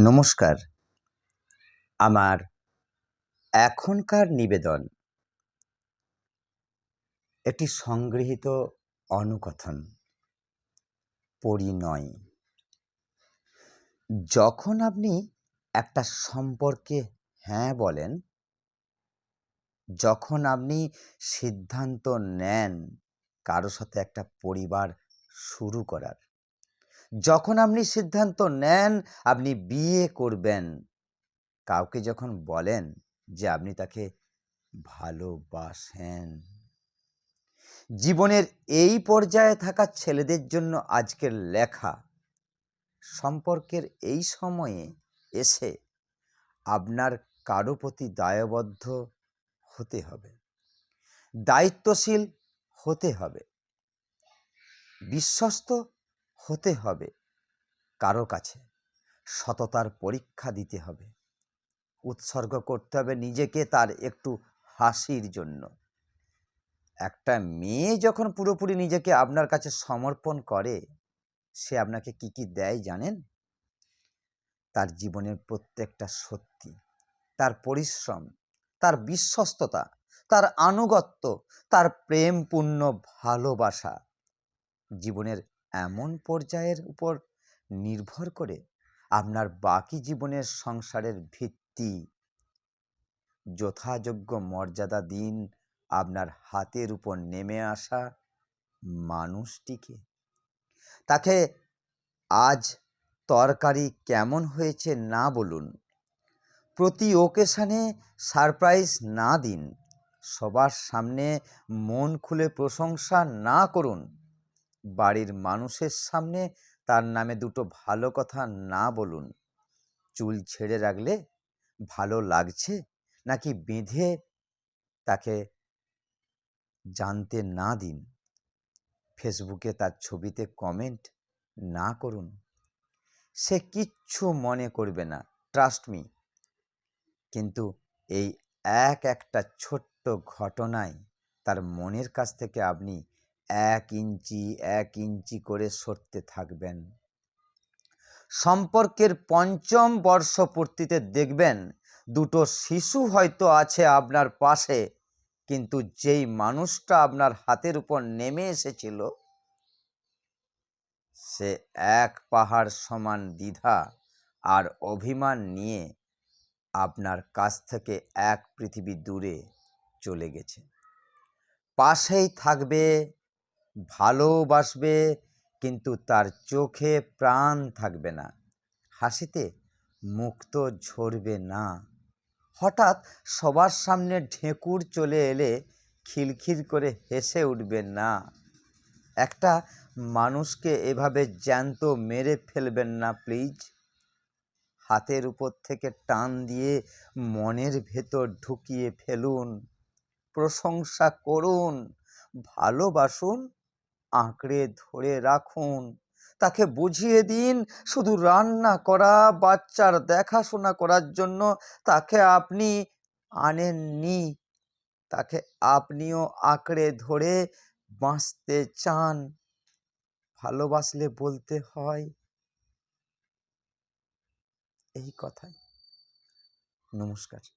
নমস্কার। আমার এখনকার নিবেদন। এটি সংগৃহীত অনুকথন। পরিণয়। যখন আপনি একটা সম্পর্কে হ্যাঁ বলেন, যখন আপনি সিদ্ধান্ত নেন কারও সাথে একটা পরিবার শুরু করার যখন আপনি সিদ্ধান্ত নেন, আপনি বিয়ে করবেন। কাউকে যখন বলেন যে আপনি তাকে ভালোবাসেন। জীবনের এই পর্যায়ে থাকা ছেলেদের জন্য আজকের লেখা, সম্পর্কের এই সময়ে এসে আপনার কারও প্রতি দায়বদ্ধ হতে হবে। দায়িত্বশীল হতে হবে। বিশ্বস্ত হতে হবে। কারও কাছে সততার পরীক্ষা দিতে হবে। উৎসর্গ করতে হবে নিজেকে তার একটু হাসির জন্য। একটা মেয়ে যখন পুরোপুরি নিজেকে আপনার কাছে সমর্পণ করে, সে আপনাকে কি কি দেয় জানেন? তার জীবনের প্রত্যেকটা সত্যি, তার পরিশ্রম, তার বিশ্বস্ততা, তার আনুগত্য, তার প্রেমপূর্ণ ভালোবাসা জীবনের এমন পর্যায়ের উপর নির্ভর করে আপনার বাকি জীবনের সংসারের ভিত্তি। যথাযোগ্য মর্যাদা দিন আপনার হাতের উপর নেমে আসা মানুষটিকে। তাকে আজ তরকারি কেমন হয়েছে না বলুন। প্রতি ওকেশানে সারপ্রাইজ না দিন। সবার সামনে মন খুলে প্রশংসা না করুন। বাড়ির মানুষের সামনে তার নামে দুটো ভালো কথা না বলুন। চুল ছেড়ে রাখলে ভালো লাগছে নাকি বেঁধে তাকে জানতে না দিন? ফেসবুকে তার ছবিতে কমেন্ট না করুন। সে কিচ্ছু মনে করবে না, ট্রাস্ট মি। কিন্তু এই এক একটা ছোট্ট ঘটনায় তার মনের কাছ থেকে আপনি এক ইঞ্চি এক ইঞ্চি করে সরতে থাকবেন। সম্পর্কের পঞ্চম বর্ষপূর্তিতে দেখবেন দুটো শিশু হয়তো আছে আপনার পাশে, কিন্তু যেই মানুষটা আপনার হাতের উপর নেমে এসেছিল, সে এক পাহাড় সমান দ্বিধা আর অভিমান নিয়ে আপনার কাছ থেকে এক পৃথিবী দূরে চলে গেছে। পাশেই থাকবে ভালোবাসবে, কিন্তু তার চোখে প্রাণ থাকবে না। হাসিতে মুক্ত ঝরবে না। হঠাৎ সবার সামনে ঢেঁকুর চলে এলে খিলখিল করে হেসে উঠবে না। একটা মানুষকে এভাবে জ্যান্ত মেরে ফেলবেন না প্লিজ। হাতের উপর থেকে টান দিয়ে মনের ভেতর ঢুকিয়ে ফেলুন। প্রশংসা করুন, ভালোবাসুন আঁকড়ে ধরে রাখুন। তাকে বুঝিয়ে দিন, শুধু রান্না করা, বাচ্চার দেখাশোনা করার জন্য তাকে আপনি আনেননি। তাকে আপনিও আঁকড়ে ধরে বাঁচতে চান। ভালোবাসলে বলতে হয়। এই কথাই। নমস্কার।